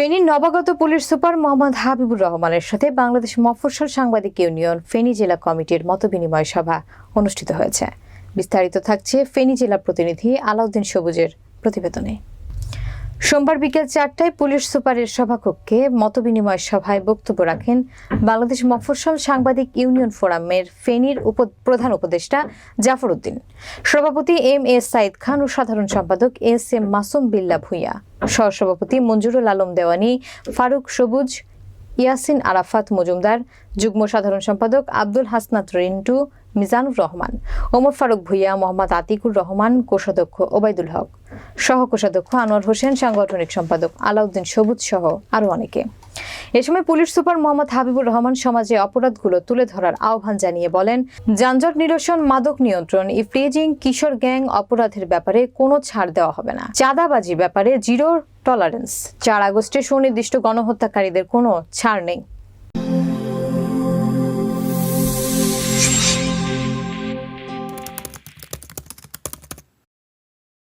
ফেনীর নবাগত police super Mohammad Habibur রহমানের সাথে বাংলাদেশ মফস্বল সাংবাদিক ইউনিয়ন ফেনী জেলা কমিটির মতবিনিময় সভা অনুষ্ঠিত হয়েছে। বিস্তারিত থাকছে ফেনী জেলা প্রতিনিধি আলাউদ্দিন সবুজের প্রতিবেদনে। সোমবার বিকেল চারটায় পুলিশ সুপারের সভাকক্ষে মতবিনিময় সভায় বক্তব্য রাখেন বাংলাদেশ মফস্বল সাংবাদিক ইউনিয়ন ফোরামের ফেনীর উপ প্রধান উপদেষ্টা জাফর উদ্দিন। সভাপতি এম এ সাইদ খান ও সাধারণ সম্পাদক এস এম মাসুম বিল্লা ভুইয়া। সহসভাপতি মঞ্জুরুল আলম দেওয়ানি, ফারুক সবুজ ইয়াসিন আরাফাত মজুমদার, যুগ্ম সাধারণ সম্পাদক আব্দুল হাসনাত রিন্টু, মিজানুর রহমান, ওমর ফারুক ভুইয়া, মোহাম্মদ আতিকুর রহমান, কোষাধ্যক্ষ ওবায়দুল হক সহ কোষাধ্যক্ষ আনোয়ার হোসেন, সাংগঠনিক সম্পাদক আলাউদ্দিন সবুজ সহ আরও অনেকে। এ সময় পুলিশ সুপার মোহাম্মদ হাবিবুর রহমান সমাজে অপরাধগুলো তুলে ধরার আহ্বান জানিয়ে বলেন, যানজট নিরসন, মাদক নিয়ন্ত্রণ ইফ্রিজিং কিশোর গ্যাং অপরাধের ব্যাপারে কোনো ছাড় দেওয়া হবে না। চাঁদাবাজি ব্যাপারে জিরো টলারেন্স চার আগস্টে সুনির্দিষ্ট গণহত্যাকারীদের কোনো ছাড় নেই।